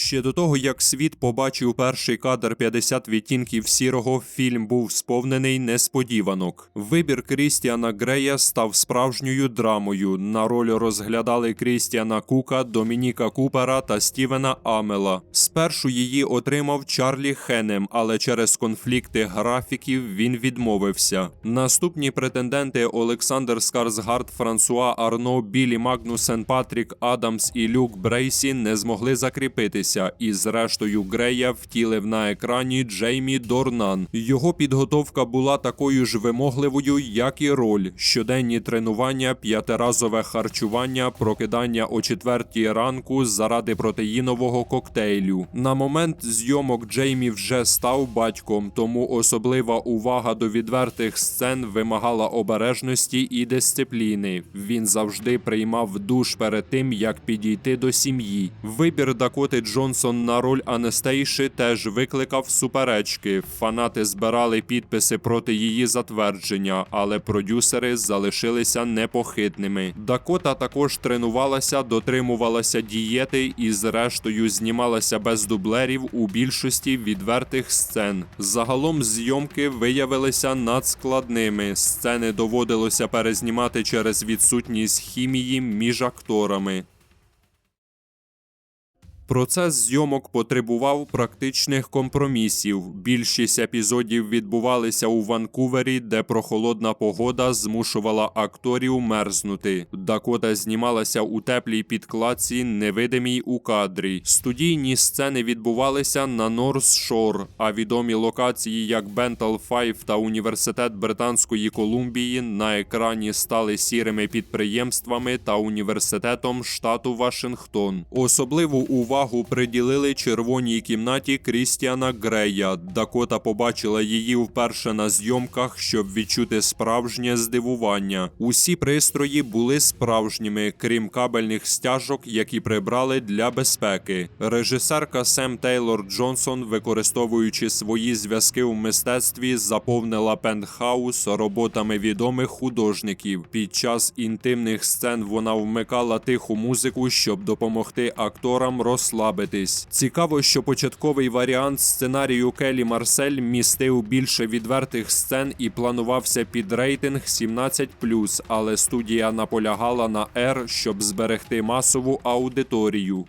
Ще до того, як світ побачив перший кадр 50 відтінків сірого, фільм був сповнений несподіванок. Вибір Крістіана Грея став справжньою драмою. На роль розглядали Крістіана Кука, Домініка Купера та Стівена Амела. Спершу її отримав Чарлі Хенем, але через конфлікти графіків він відмовився. Наступні претенденти Олександр Скарсгард, Франсуа Арно, Білі Магнусен, Патрік Адамс і Люк Брейсі не змогли закріпитися, і зрештою Грея втілив на екрані Джеймі Дорнан. Його підготовка була такою ж вимогливою, як і роль: щоденні тренування, п'ятиразове харчування, прокидання о четвертій ранку заради протеїнового коктейлю. На момент зйомок Джеймі вже став батьком, тому особлива увага до відвертих сцен вимагала обережності і дисципліни. Він завжди приймав душ перед тим, як підійти до сім'ї. Вибір Дакоти Джонсон на роль Анестейши теж викликав суперечки. Фанати збирали підписи проти її затвердження, але продюсери залишилися непохитними. Дакота також тренувалася, дотримувалася дієти і, зрештою, знімалася без дублерів у більшості відвертих сцен. Загалом зйомки виявилися надскладними. Сцени доводилося перезнімати через відсутність хімії між акторами. Процес зйомок потребував практичних компромісів. Більшість епізодів відбувалися у Ванкувері, де прохолодна погода змушувала акторів мерзнути. Дакота знімалася у теплій підкладці, невидимій у кадрі. Студійні сцени відбувалися на Норс Шор, а відомі локації, як Бентал Файв та Університет Британської Колумбії, на екрані стали сірими підприємствами та університетом штату Вашингтон. Особливу увагу приділили червоній кімнаті Крістіана Грея. Дакота побачила її вперше на зйомках, щоб відчути справжнє здивування. Усі пристрої були справжніми, крім кабельних стяжок, які прибрали для безпеки. Режисерка Сем Тейлор Джонсон, використовуючи свої зв'язки в мистецтві, заповнила пентхаус роботами відомих художників. Під час інтимних сцен вона вмикала тиху музику, щоб допомогти акторам розслабитись. Цікаво, що початковий варіант сценарію Келі Марсель містив більше відвертих сцен і планувався під рейтинг 17+, але студія наполягала на R, щоб зберегти масову аудиторію.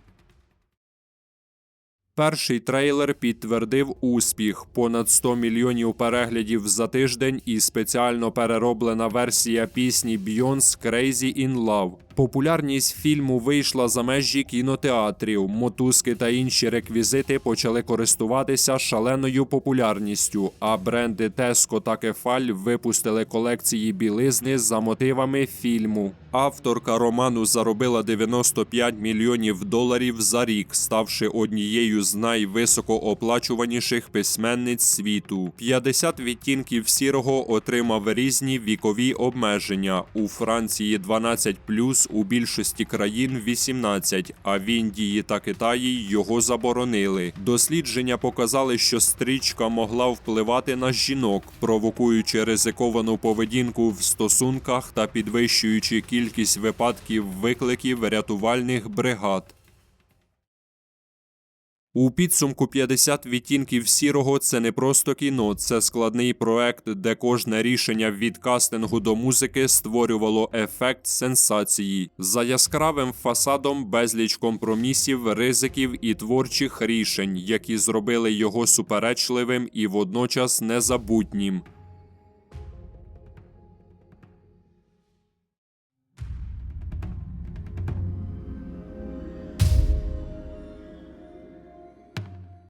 Перший трейлер підтвердив успіх: понад 100 мільйонів переглядів за тиждень і спеціально перероблена версія пісні Beyoncé Crazy in Love. Популярність фільму вийшла за межі кінотеатрів. Мотузки та інші реквізити почали користуватися шаленою популярністю. А бренди Tesco та Кефаль випустили колекції білизни за мотивами фільму. Авторка роману заробила 95 мільйонів доларів за рік, ставши однією з найвисокооплачуваніших письменниць світу. 50 відтінків сірого отримав різні вікові обмеження. У Франції 12+, у більшості країн 18, а в Індії та Китаї його заборонили. Дослідження показали, що стрічка могла впливати на жінок, провокуючи ризиковану поведінку в стосунках та підвищуючи кількість випадків викликів рятувальних бригад. У підсумку 50 відтінків сірого це не просто кіно, це складний проект, де кожне рішення від кастингу до музики створювало ефект сенсації. За яскравим фасадом безліч компромісів, ризиків і творчих рішень, які зробили його суперечливим і водночас незабутнім.